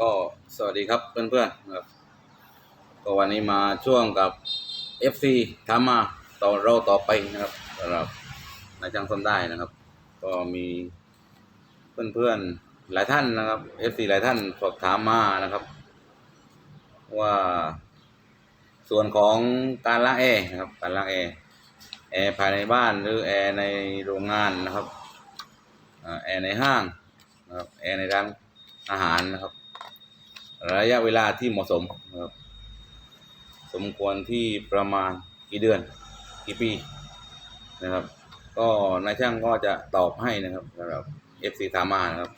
ก็สวัสดีครับเพื่อนๆนะครับก็วันนี้มาช่วงกับ FC ทำมาต่อเราต่อไปนะครับสำหรับนายจ้างส้มได้นะครับ ก็มีเพื่อนๆหลายท่านนะครับ FC หลายท่านสอบถามมานะครับ ว่า ส่วนของการล้างแอร์นะครับการล้างแอร์แอร์ภายในบ้านหรือแอร์ในโรงงานนะครับ แอร์ในห้างนะครับแอร์ในร้านอาหารนะครับ ระยะเวลาที่เหมาะสมนะครับสมควรที่ประมาณกี่เดือนกี่ปีนะครับ ก็นายช่างก็จะตอบให้นะครับสำหรับ FC ถามมานะครับ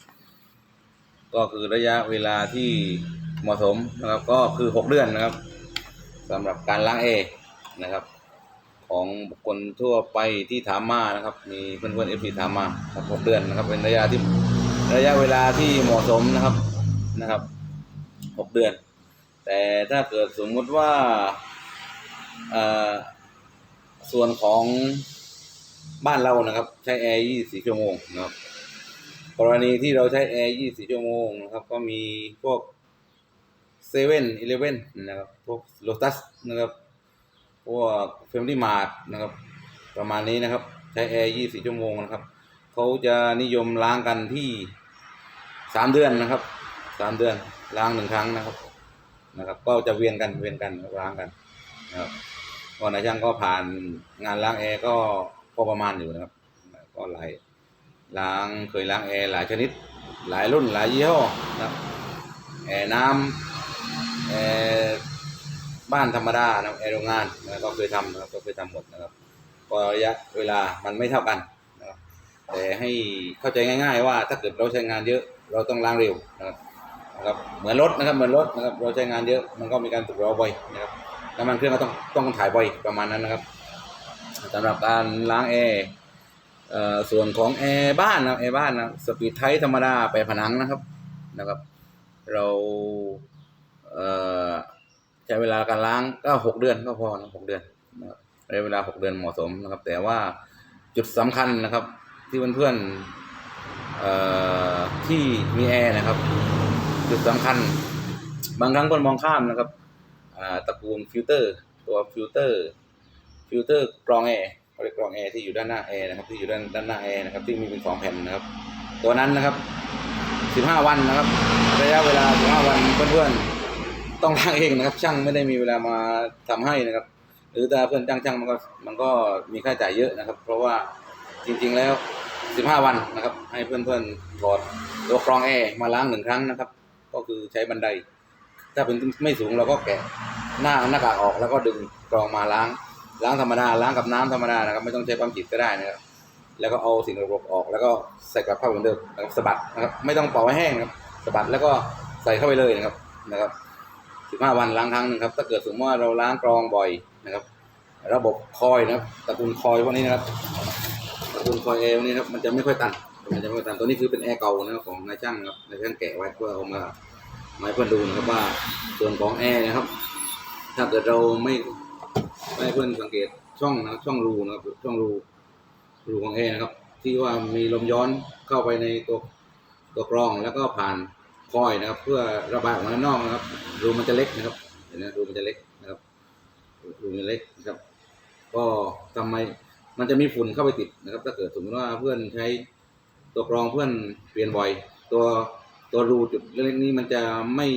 ก็คือระยะเวลาที่เหมาะสมนะครับ ก็คือหกเดือนนะครับสำหรับการล้างเอนะครับ ของบุคคลทั่วไปที่ถามมานะครับ มีเพื่อนเพื่อนเอฟซีถามมาครับหกเดือนนะครับ เป็นระยะที่ระยะเวลาที่เหมาะสมนะครับนะครับหกเดือน แต่ถ้าเกิดสมมุติว่าเอ่อส่วนของบ้านเรานะครับ ใช้แอร์24ชั่วโมงนะครับกรณีที่เราใช้แอร์24ชั่วโมงนะครับ ก็มีพวกเซเว่นอีเลเว่นนะครับ พวกโลตัสนะครับ พวกเฟมลี่มาร์ทนะครับ ประมาณนี้นะครับ ใช้แอร์24ชั่วโมงนะครับเขาจะนิยมล้างกันที่3เดือนนะครับ3เดือนล้างหนึ่งครั้งนะครับนะครับ ก็จะเวียนกันเวียนกันล้างกันนะครับก่อนนายช่างก็ผ่านงานล้างแอร์ก็ก็ประมาณอยู่นะครับ ก็หลายล้างเคยล้างแอร์หลายชนิด หลายรุ่นหลายยี่ห้อนะครับแอร์น้ำแอร์ บ้านธรรมดานะแอร์โรงงานนะก็เคยทำนะครับก็เคยทำหมดนะครับระยะเวลามันไม่เท่ากันนะครับแต่ให้เข้าใจง่าย ๆ ว่าถ้าเกิดเราใช้งานเยอะเราต้องล้างเร็วนะครับนะครับเหมือนรถนะครับเหมือนรถนะครับเราใช้งานเยอะมันก็มีการตกราบ่อยนะครับน้ำมันเครื่องก็ต้องต้องถ่ายบ่อยประมาณนั้นนะครับสำหรับการล้างแอร์ส่วนของแอร์บ้านนะแอร์บ้านนะสปีดไทท์ธรรมดาแปผนังนะครับนะครับ เราเอ่อ ใช้เวลาการล้างก็หกเดือนก็พอนะหกเดือนนะครับใช้เวลาหกเดือนเหมาะสมนะครับ แต่ว่าจุดสำคัญนะครับ ที่เพื่อนๆเอ่อที่มีแอร์นะครับ จุดสำคัญ บางครั้งคนมองข้ามนะครับตระกูลฟิลเตอร์ ตัวฟิลเตอร์ฟิลเตอร์กรองแอร์เขาเรียกกรองแอร์ที่อยู่ด้านหน้าแอร์นะครับที่อยู่ด้านด้านหน้าแอร์นะครับที่มีเป็นสองแผ่นนะครับ ตัวนั้นนะครับสิบห้าวันนะครับระยะเวลาสิบห้าวันเพื่อนๆ ต้องล้างเองนะครับ ช่างไม่ได้มีเวลามาทำให้นะครับ หรือถ้าเพื่อนจ้างช่างมันก็มันก็มีค่าใช้จ่ายเยอะนะครับ เพราะว่าจริงๆแล้วสิบห้าวันนะครับ ให้เพื่อนๆถอดตัวกรองแอร์มาล้างหนึ่งครั้งนะครับ ก็คือใช้บันได ถ้าเป็นไม่สูงเราก็แกะหน้าหน้ากากออกแล้วก็ดึงกรองมาล้าง ล้างธรรมดาล้างกับน้ำธรรมดานะครับ ไม่ต้องใช้ปั๊มจิตก็ได้นะครับแล้วก็เอาสิ่งสกปรกออก แล้วก็ใส่กลับเข้าเหมือนเดิมนะครับสะบัดนะครับ ไม่ต้องเป่าให้แห้งนะครับสะบัดแล้วก็ใส่เข้าไปเลยนะครับนะครับ สิบห้าวันล้างครั้งหนึ่งครับ ถ้าเกิดสมมติว่าเราล้างกรองบ่อยนะครับ ระบบคอยนะครับตระกูลคอยพวกนี้นะครับตระกูลคอยแอร์พวกนี้นะครับมันจะไม่ค่อยตันมันจะไม่ค่อยตันตัวนี้คือเป็นแอร์เก่านะครับของนายช่างนะครับนายช่างแกะไว้เพื่อเอามามาให้เพื่อนดูนะครับว่าส่วนของแอร์นะครับ ถ้าเกิดเราไม่ให้เพื่อนสังเกตช่องนะช่องรูนะครับช่องรูรูของแอร์นะครับ ที่ว่ามีลมย้อนเข้าไปในตัวตัวกรองแล้วก็ผ่าน คอยนะครับ เพื่อระบายออกมาด้านนอกนะครับ รูมันจะเล็กนะครับเห็นไหมรูมันจะเล็กนะครับรูมันเล็กนะครับ ก็ทำไมมันจะมีฝุ่นเข้าไปติดนะครับ ถ้าเกิดสมมติว่าเพื่อนใช้ตัวกรองเพื่อนเปลี่ยนบ่อย ตัวตัวรูจุดเล็กๆนี้มันจะไม่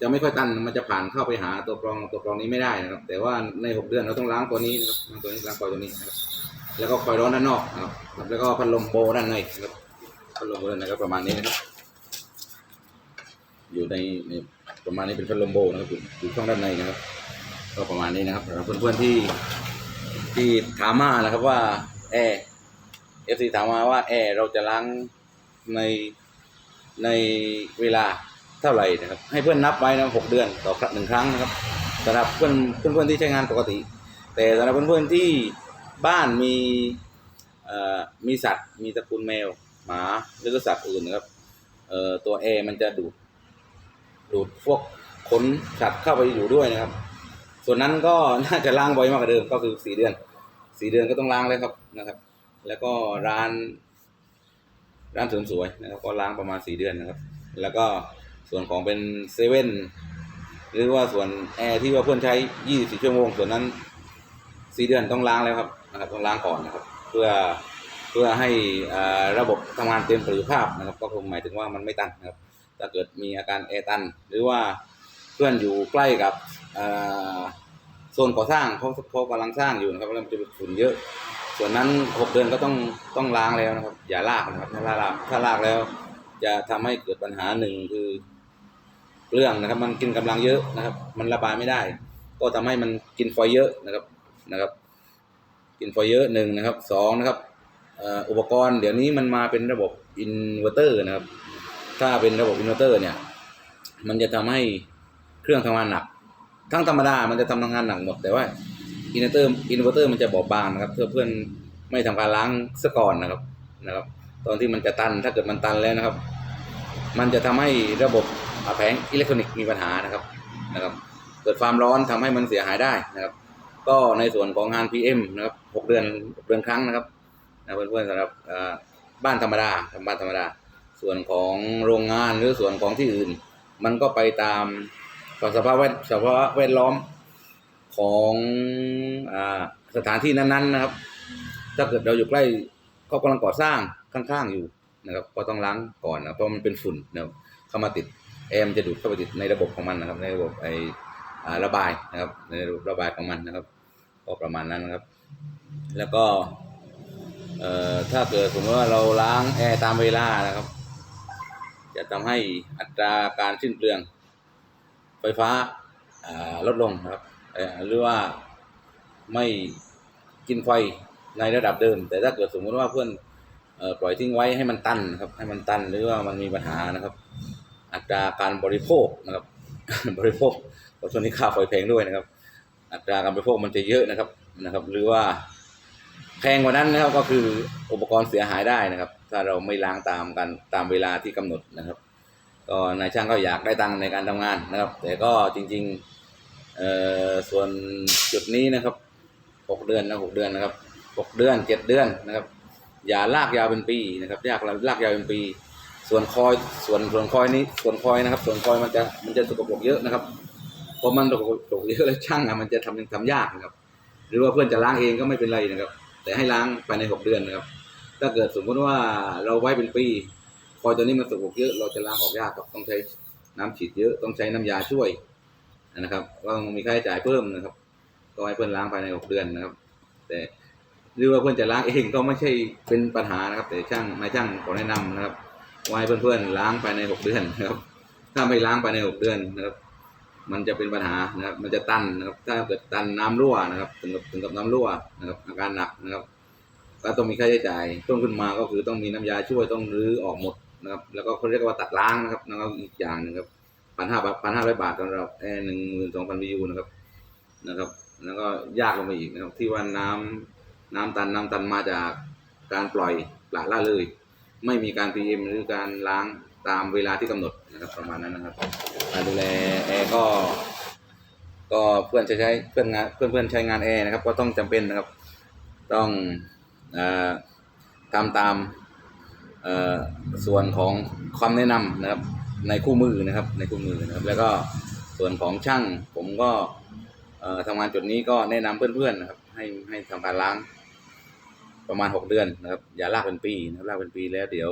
จะไม่ค่อยตันมันจะผ่านเข้าไปหาตัวกรองตัวกรองนี้ไม่ได้นะครับ แต่ว่าในหกเดือนเราต้องล้างตัวนี้นะครับล้างตัวนี้ล้างคอยตัวนี้นะครับแล้วก็คอยร้อนด้านนอกนะครับ แล้วก็พัดลมโบด้านในนะครับพัดลมโบด้านในก็ประมาณนี้นะครับ อยู่ในในประมาณนี้เป็นพัดลมโบนะครับอยู่ช่องด้านในนะครับ ก็ประมาณนี้นะครับสำหรับเพื่อนๆที่ที่ถามมานะครับว่าแอร์เอฟซีถามมาว่าแอร์เราจะล้างในในเวลาเท่าไหร่นะครับ ให้เพื่อนนับไว้นะหกเดือนต่อครั้งหนึ่งครั้งนะครับสำหรับเพื่อนเพื่อนเพื่อนที่ใช้งานปกติ แต่สำหรับเพื่อนเพื่อนที่บ้านมีเอ่อมีสัตว์ มีตระกูลแมว หมาหรือสัตว์อื่นนะครับเอ่อตัวแอร์มันจะดูด ดูดพวกขนสัตว์เข้าไปอยู่ด้วยนะครับ ส่วนนั้นก็น่าจะล้างบ่อยมากกว่าเดิมก็คือสี่เดือนสี่เดือนก็ต้องล้างเลยครับนะครับ แล้วก็ร้าน ร้านเสริมสวยนะครับ ก็ล้างประมาณสี่เดือนนะครับ แล้วก็ส่วนของเป็นเซเว่นหรือว่าส่วนแอร์ที่ว่าเพื่อนใช้ยี่สิบชั่วโมง ส่วนนั้นสี่เดือนต้องล้างแล้วครับนะครับ ต้องล้างก่อนนะครับ เพื่อเพื่อให้ระบบทำงานเต็มประสิทธิภาพนะครับ ก็คงหมายถึงว่ามันไม่ตันนะครับ ถ้าเกิดมีอาการแอตัน หรือว่าเพื่อนอยู่ใกล้กับโซนก่อสร้างเขาเขากำลังสร้างอยู่นะครับแล้วมันจะเป็นฝุ่นเยอะ ส่วนนั้นหกเดือนก็ต้องต้องล้างแล้วนะครับ อย่าลากนะครับถ้าลากถ้าลากแล้ว จะทำให้เกิดปัญหาหนึ่งคือเรื่องนะครับ มันกินกำลังเยอะนะครับ มันระบายไม่ได้ ก็ทำให้มันกินไฟเยอะนะครับนะครับ กินไฟเยอะหนึ่งนะครับสองนะครับอุปกรณ์เดี๋ยวนี้มันมาเป็นระบบอินเวอร์เตอร์นะครับ ถ้าเป็นระบบอินเวอร์เตอร์เนี่ย มันจะทำให้เครื่องทำงานหนัก ทั้งธรรมดามันจะทำงานหนักหมด แต่ว่าอินเวอร์เตอร์อินเวอร์เตอร์มันจะบอบบางนะครับ เพื่อเพื่อนไม่ทำการล้างซะก่อนนะครับนะครับ ตอนที่มันจะตันถ้าเกิดมันตันแล้วนะครับ มันจะทำให้ระบบอ่าแผงอิเล็กทรอนิกส์มีปัญหานะครับนะครับ เกิดความร้อนทำให้มันเสียหายได้นะครับ ก็ในส่วนของงาน PM นะครับหกเดือนเดือนครั้งนะครับนะเพื่อนๆสำหรับบ้านธรรมดาบ้านธรรมดา ส่วนของโรงงานหรือส่วนของที่อื่น มันก็ไปตามสภาพแวดสภาวะแวดล้อมของอสถานที่นั้นๆนะครับ ถ้าเกิดเราอยู่ใกล้ก็กำลังก่อสร้างข้างๆอยู่นะครับก็ต้องล้างก่อนนะเพราะมันเป็นฝุ่นนะครับเข้ามาติดแอมจะดูดเข้าไปติดในระบบของมันนะครับ ในระบบไอระบายนะครับในระบบระบายของมันนะครับ ก็ประมาณนั้นนะครับ แล้วก็ถ้าเกิดสมมติว่าเราล้างแอร์ตามเวลานะครับ จะทำให้อัตราการสิ้นเปลืองไฟฟ้าลดลงครับหรือว่าไม่กินไฟในระดับเดิม แต่ถ้าเกิดสมมติว่าเพื่อนอปล่อยทิ้งไว้ให้มันตันนะครับให้มันตันหรือว่ามันมีปัญหานะครับ อัตราการบริโภคนะครับบริโภคเพราะช่วงนี้ค่าไฟแพงด้วยนะครับ อัตราการบริโภคมันจะเยอะนะครับนะครับ หรือว่าแพงกว่านั้นนะครับก็คืออุปกรณ์เสียหายได้นะครับ ถ้าเราไม่ล้างตามกันตามเวลาที่กำหนดนะครับ ก็นายช่างก็อยากได้ตังค์ในการทำงานนะครับ แต่ก็จริงๆเอ่อส่วนจุดนี้นะครับหกเดือนนะหกเดือนนะครับหกเดือนเจ็ดเดือนนะครับ อย่าลากยาวเป็นปีนะครับยากลากยาวเป็นปี ส่วนคอยส่วนส่วนคอยนี้ส่วนคอยนะครับ ส่วนคอยมันจะมันจะสกปรกเยอะนะครับพอมันสกปรกเยอะแล้วช่างอะมันจะทำทำยากนะครับ หรือว่าเพื่อนจะล้างเองก็ไม่เป็นไรนะครับ แต่ให้ล้างภายในหกเดือนนะครับ ถ้าเกิดสมมติว่าเราไว้เป็นปีคอตัวนี้มันสกปรกเยอะเราจะล้างออกยากครับต้องใช้น้ำฉีดเยอะต้องใช้น้ำยาช่วยนะครับก็ต้องมีค่าใช้จ่ายเพิ่มนะครับ ก็ให้เพื่อนล้างภายในหกเดือนนะครับ แต่หรือว่าเพื่อนจะล้างเองก็ไม่ใช่เป็นปัญหานะครับ แต่ช่างนายช่างขอแนะนำนะครับว่าให้เพื่อนๆล้างภายในหกเดือนนะครับ ถ้าไม่ล้างภายในหกเดือนนะครับ มันจะเป็นปัญหานะครับ มันจะตันนะครับ ถ้าเกิดตันน้ำรั่วนะครับ ถึงกับถึงกับน้ำรั่วนะครับอาการหนักนะครับ ก็ต้องมีค่าใช้จ่ายเพิ่มขึ้นมาก็คือต้องมีน้ำยาช่วยต้องรื้อออกหมดนะครับแล้วก็เขาเรียกว่าตัดล้างนะครับแล้วก็อีกอย่างหนึ่งครับพันห้าพันห้าร้อยบาทสำหรับแอร์หนึ่งหมื่นสองพันวิวนะครับนะครับ แล้วก็ยากลงไปอีกนะครับที่ว่าน้ำน้ำตันน้ำตันมาจากการปล่อยปละละเลย ไม่มีการ PM หรือการล้างตามเวลาที่กำหนดนะครับประมาณนั้นนะครับ การดูแลแอร์ก็ ก็เพื่อนใช้เพื่อนงานเพื่อนเพื่อนใช้งานแอร์นะครับ ก็ต้องจำเป็นนะครับ ต้อง ทำตามส่วนของความแนะนำนะครับในคู่มือนะครับในคู่มือนะครับ แล้วก็ส่วนของช่างผมก็เอ่อทำงานจุดนี้ก็แนะนำเพื่อนๆนะครับ ให้ให้ทำการล้างประมาณหกเดือนนะครับ อย่าลากเป็นปีนะครับลากเป็นปีแล้วเดี๋ยว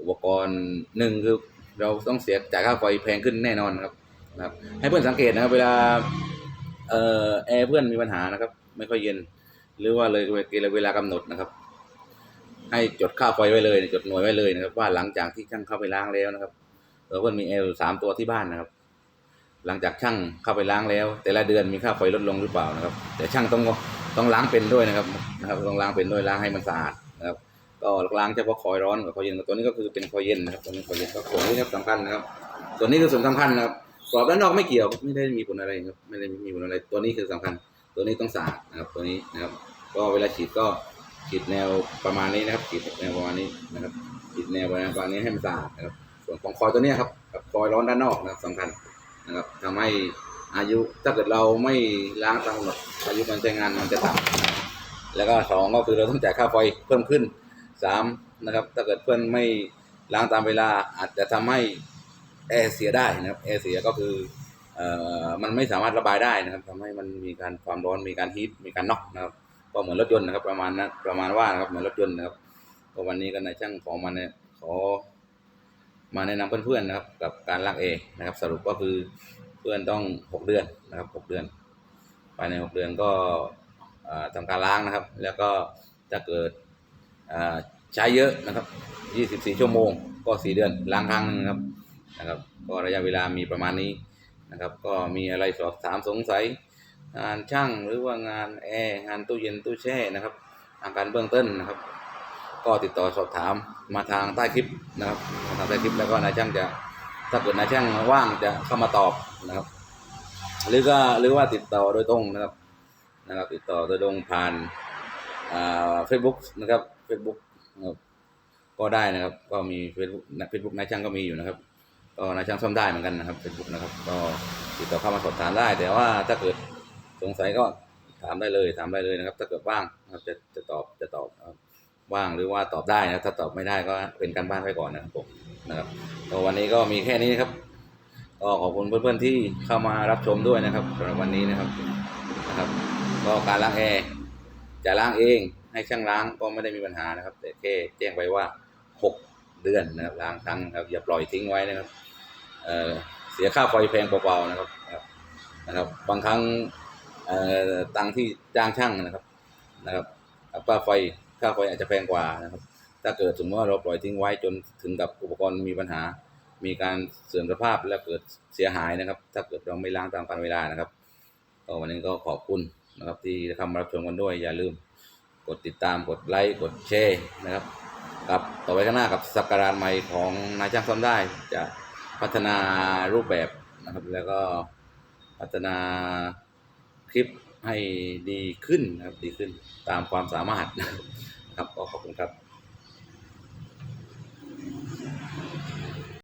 อุปกรณ์หนึ่งคือเราต้องเสียจ่ายค่าไฟแพงขึ้นแน่นอนนะครับนะครับ ให้เพื่อนสังเกตนะครับ เวลาเอ่อแอร์เพื่อนมีปัญหานะครับ ไม่ค่อยเย็น หรือว่าเลยเวลากำหนดนะครับ ให้จดค่าไฟไว้เลยจดหน่วยไว้เลยนะครับ ว่าหลังจากที่ช่างเข้าไปล้างแล้วนะครับเออเพื่อนมีแอร์สามตัวที่บ้านนะครับ หลังจากช่างเข้าไปล้างแล้ว แต่ละเดือนมีค่าไฟลดลงหรือเปล่านะครับ แต่ช่างต้องต้องล้างเป็นด้วยนะครับนะครับ ต้องล้างเป็นด้วยล้างให้มันสะอาดนะครับ ก็ล้างเฉพาะคอยร้อนกับคอยเย็นตัวนี้ก็คือเป็นคอยเย็นนะครับตัวนี้คอยเย็นก็ส่วนนี้ครับสำคัญนะครับ ส่วนนี้คือส่วนสำคัญนะครับกรอบด้านนอกไม่เกี่ยวไม่ได้มีผลอะไรครับไม่ได้มีผลอะไรตัวนี้คือสำคัญ ตัวนี้ต้องสะอาดนะครับตัวนี้นะครับ ก็เวลาฉีดก็ฉีดแนวประมาณนี้นะครับฉีดแนวประมาณนี้นะครับฉีดแนวประมาณนี้ให้มันสะอาดนะครับ ส่วนของคอยตัวนี้ครับคอยร้อนด้านนอกนะครับสำคัญนะครับทำให้อายุถ้าเกิดเราไม่ล้างตามกำหนดอายุการใช้งานมันจะต่ำนแล้วก็สองก็คือเราต้องจ่ายค่าไฟเพิ่มขึ้นสามนะครับถ้าเกิดเพื่อนไม่ล้างตามเวลาอาจจะทำให้แอร์เสียได้นะครับแอร์เสียก็คือ มันไม่สามารถระบายได้นะครับทำให้มันมีการความร้อนมีการฮีทมีการน็อกนะครับก็เหมือนรถยนต์นะครับประมาณนั้นประมาณว่านะครับเหมือนรถยนต์นะครับก็วันนี้ก็นายช่างของมันเนี่ยขอมาแนะนำเพื่อนๆนะครับ กับการล้างเอนะครับ สรุปก็คือเพื่อนต้องหกเดือนนะครับหกเดือนภายในหกเดือนก็อ่าทำการล้างนะครับ แล้วก็ถ้าเกิดอ่าใช้เยอะนะครับยี่สิบสี่ชั่วโมงก็สี่เดือนล้างครั้งนะครับนะครับ ก็ระยะเวลามีประมาณนี้ นะครับ ก็มีอะไรสอบถามสงสัย งานช่างหรือว่างานแอร์งานตู้เย็นตู้แช่นะครับอาการเบื้องต้นนะครับ ก็ติดต่อสอบถามมาทางใต้คลิปนะครับมาทางใต้คลิปแล้วก็นายช่างจะถ้าเกิดนายช่างว่างจะเข้ามาตอบนะครับ หรือก็หรือว่าติดต่อโดยตรงนะครับนะครับ ติดต่อโดยตรงผ่านอ่าเฟซบุ๊กนะครับเฟซบุ๊กก็ได้นะครับ ก็มีเฟซบุ๊กเฟซบุ๊กนายช่างก็มีอยู่นะครับ ก็นายช่างซ่อมได้เหมือนกันนะครับเฟซบุ๊กนะครับ ก็ติดต่อเข้ามาสอบถามได้ แต่ว่าถ้าเกิดสงสัยก็ถามได้เลยถามได้เลยนะครับ ถ้าเกิดว่างนะครับจะจะตอบจะตอบว่างหรือว่าตอบได้นะถ้าตอบไม่ได้ก็เป็นการบ้านไว้ก่อนนะครับผมนะครับก็วันนี้ก็มีแค่นี้นะครับก็ขอบคุณเพื่อนๆที่เข้ามารับชมด้วยนะครับสำหรับวันนี้นะครับนะครับ ก็การล้างแอร์จะล้างเองให้ช่างล้างก็ไม่ได้มีปัญหานะครับ แต่แค่แจ้งไปว่าหก เดือนนะครับล้างครั้งครับอย่าปล่อยทิ้งไว้นะครับเเสียค่าไฟแพงเปล่าๆนะครับนะครับ บางครั้งตังค์ที่จ้างช่างนะครับนะครับค่าไฟค่าไฟอาจจะแพงกว่านะครับ ถ้าเกิดสมมติว่าเราปล่อยทิ้งไว้จนถึงกับอุปกรณ์มีปัญหา มีการเสื่อมสภาพและเกิดเสียหายนะครับ ถ้าเกิดเราไม่ล้างตามกาลเวลานะครับก็วันนี้ก็ขอบคุณนะครับที่เข้ามารับชมกันด้วยอย่าลืมกดติดตามกดไลค์กดแชร์นะครับ กับต่อไปข้างหน้ากับสักการะใหม่ของนายช่างซ่อมได้จะพัฒนารูปแบบนะครับ แล้วก็พัฒนาคลิปให้ดีขึ้นนะครับดีขึ้นตามความสามารถนะครับก็ขอบคุณครับ